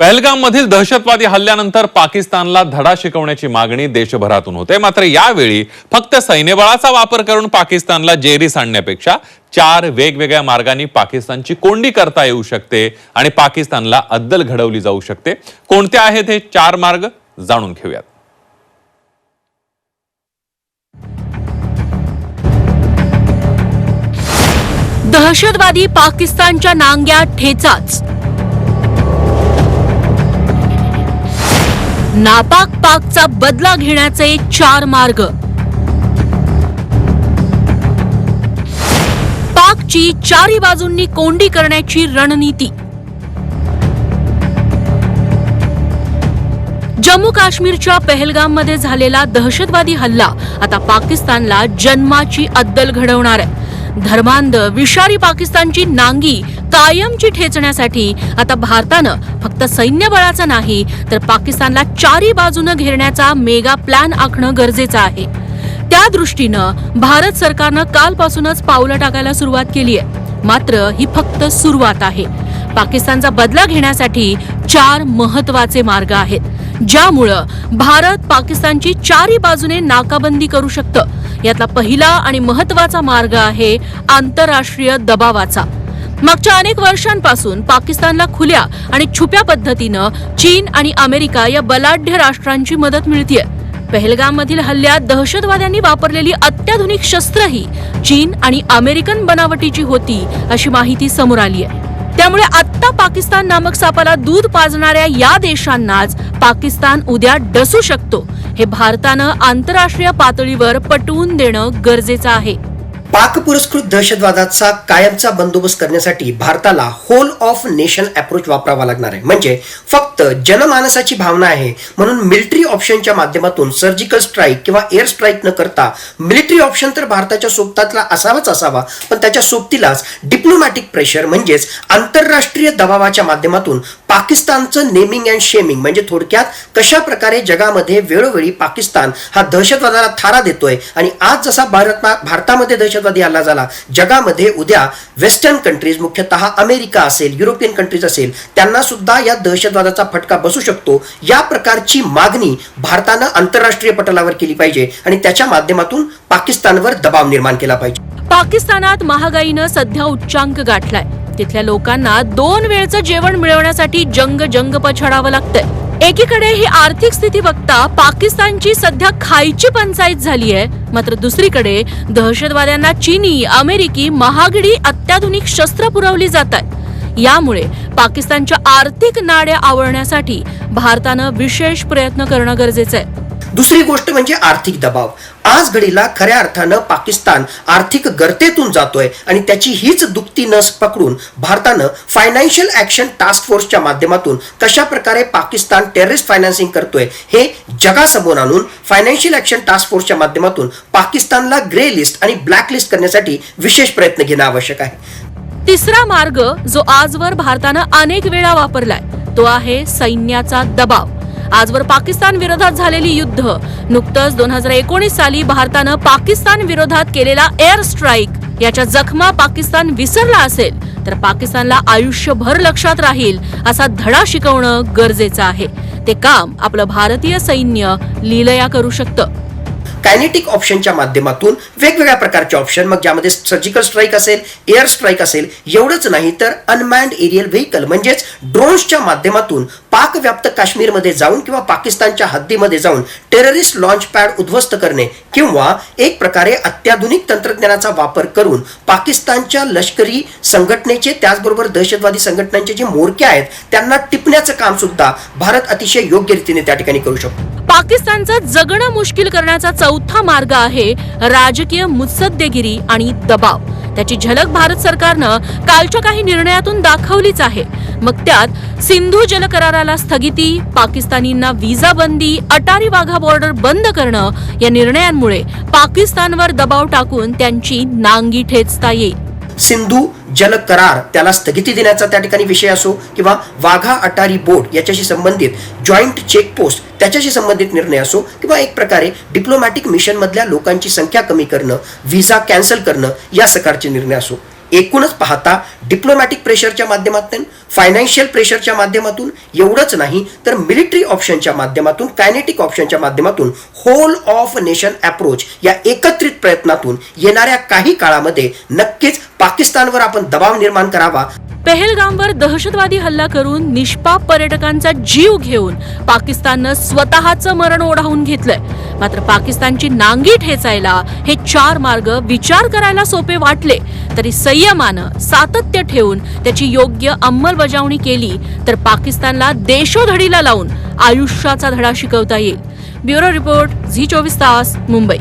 पहलगाममधील दहशतवादी हल्ल्यानंतर पाकिस्तानला धडा शिकवण्याची मागणी देशभरातून होते. मात्र यावेळी फक्त सैन्यबळाचा वापर करून पाकिस्तानला जेरी सांडण्यापेक्षा चार वेगवेगळ्या मार्गांनी पाकिस्तानची कोंडी करता येऊ शकते आणि पाकिस्तानला अद्दल घडवली जाऊ शकते. कोणते आहेत हे चार मार्ग जाणून घेऊयात. दहशतवादी पाकिस्तानच्या नांग्या ठेचाच. नापाक पाकचा बदला घेण्याचे चार मार्ग. पाकची चारी बाजूंनी कोंडी करण्याची रणनीती. जम्मू काश्मीरच्या पहलगाममध्ये झालेला दहशतवादी हल्ला आता पाकिस्तानला जन्माची अद्दल घडवणार आहे. धर्मांध विषारी पाकिस्तानची नांगी कायमची ठेचण्यासाठी आता भारतानं फक्त सैन्यबळाचा नाही तर पाकिस्तानला चारी बाजूनं घेरण्याचा मेगा प्लॅन आखणं गरजेचं आहे. त्या दृष्टीनं भारत सरकारनं कालपासूनच पावलं टाकायला सुरुवात केली आहे. मात्र ही फक्त सुरुवात आहे. पाकिस्तानचा बदला घेण्यासाठी चार महत्त्वाचे मार्ग आहेत ज्यामुळं भारत पाकिस्तानची चारी बाजूने नाकाबंदी करू शकतं. यातला पहिला आणि महत्त्वाचा मार्ग आहे आंतरराष्ट्रीय दबावाचा. मागच्या अनेक वर्षांपासून पाकिस्तानला खुल्या आणि छुप्या पद्धतीनं चीन आणि अमेरिका या बलाढ्य राष्ट्रांची मदत मिळतीये. पहलगाम मधील हल्ल्यात दहशतवाद्यांनी वापरलेली अत्याधुनिक शस्त्रही चीन आणि अमेरिकन बनावटीची होती अशी माहिती समोर आली आहे त्यामुळे आत्ता पाकिस्तान नामक सापाला दूध पाजणाऱ्या या देशांनाच पाकिस्तान उद्या डसू शकतो. हे भारतानं आंतरराष्ट्रीय पातळीवर पटवून देणं गरजेचं आहे. पाक पुरस्कृत दहशतवादाचा कायमचा बंदोबस्त करण्यासाठी भारताला होल ऑफ नेशन अप्रोच वापरावा लागणार आहे. म्हणजे फक्त जनमानसाची भावना आहे. म्हणून मिलिटरी ऑप्शनच्या माध्यमातून सर्जिकल स्ट्राईक किंवा एअर स्ट्राईक न करता मिलिटरी ऑप्शन तर भारताच्या सोबतातला असावाच असावा. पण त्याच्या सोबतीलाच डिप्लोमॅटिक प्रेशर म्हणजेच आंतरराष्ट्रीय दबावाच्या माध्यमातून पाकिस्तानचं नेमिंग अँड शेमिंग म्हणजे थोडक्यात कशा प्रकारे जगामध्ये वेळोवेळी पाकिस्तान हा दहशतवादाला थारा देतोय? आणि आज जसा भारत भारतामध्ये दहशतवादी हल्ला झाला जगामध्ये उद्या वेस्टर्न कंट्रीज मुख्यतः अमेरिका असेल युरोपियन कंट्रीज असेल त्यांना सुद्धा या दहशतवादाचा फटका बसू शकतो. या प्रकारची मागणी भारतानं आंतरराष्ट्रीय पटलावर केली पाहिजे आणि त्याच्या माध्यमातून पाकिस्तानवर दबाव निर्माण केला पाहिजे. पाकिस्तानात महागाईनं सध्या उच्चांक गाठलाय. तिथल्या लोकांना दोन वेळचं जेवण मिळवण्यासाठी जंग जंग पछाडावं लागतंय. एकीकडे ही आर्थिक स्थिती बघता पाकिस्तानची सध्या खायची पंचायत झाली आहे मात्र दुसरीकडे दहशतवाद्यांना चीनी अमेरिकी महागडी अत्याधुनिक शस्त्र पुरवली जात आहेत यामुळे पाकिस्तानच्या आर्थिक नाड्या आवळण्यासाठी भारतानं विशेष प्रयत्न करणं गरजेचं आहे दुसरी गोष्ट म्हणजे आर्थिक दबाव. आज घडीला खऱ्या अर्थानं पाकिस्तान आर्थिक गर्तेतून जातोय आणि त्याची हीच दुखती नस पकडून भारतानं फायनान्शियल ऍक्शन टास्क फोर्सच्या माध्यमातून कशा प्रकारे पाकिस्तान टेररिस्ट फायनान्सिंग करतोय हे जगासमोर आणून फायनान्शियल ऍक्शन टास्क फोर्सच्या माध्यमातून पाकिस्तानला ग्रे लिस्ट आणि ब्लॅक लिस्ट करण्यासाठी विशेष प्रयत्न घेणं आवश्यक आहे. तिसरा मार्ग जो आजवर भारतानं अनेक वेळा वापरलाय तो आहे सैन्याचा दबाव. आजवर पाकिस्तान विरोधात झालेली युद्ध. नुकतंच दोन हजार एकोणीस साली भारतानं पाकिस्तान विरोधात केलेला एअर स्ट्राईक याच्या जखमा पाकिस्तान विसरला असेल तर पाकिस्तानला आयुष्यभर लक्षात राहील असा धडा शिकवणं गरजेचं आहे. ते काम आपलं भारतीय सैन्य लीलया करू शकतं. कायनेटिक ऑप्शनच्या माध्यमातून वेगवेगळ्या प्रकारचे ऑप्शन मग ज्यामध्ये सर्जिकल स्ट्राईक असेल एअर स्ट्राईक असेल एवढंच नाही तर अनमॅन्ड एरियल व्हेकल म्हणजेच ड्रोन्सच्या माध्यमातून पाकव्याप्त काश्मीरमध्ये जाऊन किंवा पाकिस्तानच्या हद्दीमध्ये जाऊन टेररिस्ट लॉन्च पॅड उद्ध्वस्त करणे किंवा एक प्रकारे अत्याधुनिक तंत्रज्ञानाचा वापर करून पाकिस्तानच्या लष्करी संघटनेचे त्याचबरोबर दहशतवादी संघटनांचे जे मोर्के आहेत त्यांना टिपण्याचं काम सुद्धा भारत अतिशय योग्य रीतीने त्या ठिकाणी करू शकतो. पाकिस्तानचं जगणं मुश्किल करण्याचा चौथा मार्ग आहे राजकीय मुत्सद्देगिरी आणि दबाव. त्याची झलक भारत सरकारनं कालच्या काही निर्णयातून दाखवलीच आहे. मग त्यात सिंधू जल कराराला स्थगिती पाकिस्तानींना व्हिसा बंदी अटारी वाघा बॉर्डर बंद करणं या निर्णयांमुळे पाकिस्तानवर दबाव टाकून त्यांची नांगी ठेचता येईल. सिंधू जल करार त्याला स्थगिती देण्याचा त्या ठिकाणी विषय असो किंवा वाघा अटारी बोर्ड याच्याशी संबंधित जॉईंट चेकपोस्ट त्याच्याशी संबंधित निर्णय असो किंवा एक प्रकारे डिप्लोमॅटिक मिशन मधल्या लोकांची संख्या कमी करणं व्हिसा कॅन्सल करणं या प्रकारचे निर्णय असो. एकूणच पाहता डिप्लोमॅटिक प्रेशरच्या माध्यमातून फायनान्शियल प्रेशरच्या माध्यमातून एवढंच नाही तर मिलिटरी ऑप्शनच्या माध्यमातून कायनेटिक ऑप्शनच्या माध्यमातून होल ऑफ नेशन अप्रोच या एकत्रित प्रयत्नातून येणाऱ्या काही काळामध्ये नक्कीच पाकिस्तानवर आपण दबाव निर्माण करावा. पेहलगामवर दहशतवादी हल्ला करून निष्पाप पर्यटकांचा जीव घेऊन पाकिस्ताननं स्वतःचं मरण ओढावून घेतलंय. मात्र पाकिस्तानची नांगी ठेचायला हे चार मार्ग विचार करायला सोपे वाटले तरी संयमानं सातत्य ठेवून त्याची योग्य अंमलबजावणी केली तर पाकिस्तानला देशोधडीला लावून आयुष्याचा धडा शिकवता येईल. ब्युरो रिपोर्ट झी चोवीस तास मुंबई.